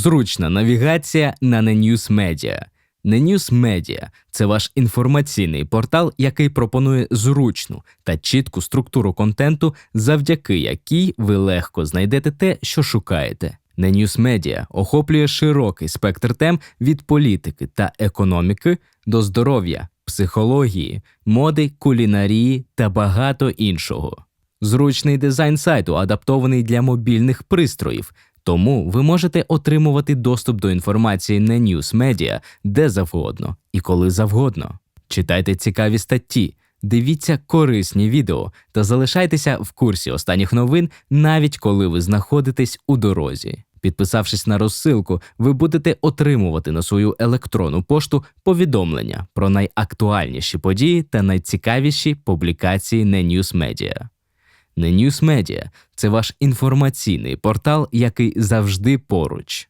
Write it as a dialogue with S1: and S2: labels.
S1: Зручна навігація на News Media. News Media – це ваш інформаційний портал, який пропонує зручну та чітку структуру контенту, завдяки якій ви легко знайдете те, що шукаєте. News Media охоплює широкий спектр тем від політики та економіки до здоров'я, психології, моди, кулінарії та багато іншого. Зручний дизайн сайту адаптований для мобільних пристроїв, тому ви можете отримувати доступ до інформації на News Media де завгодно і коли завгодно. Читайте цікаві статті, дивіться корисні відео та залишайтеся в курсі останніх новин, навіть коли ви знаходитесь у дорозі. Підписавшись на розсилку, ви будете отримувати на свою електронну пошту повідомлення про найактуальніші події та найцікавіші публікації на News Media. Не News Media – це ваш інформаційний портал, який завжди поруч.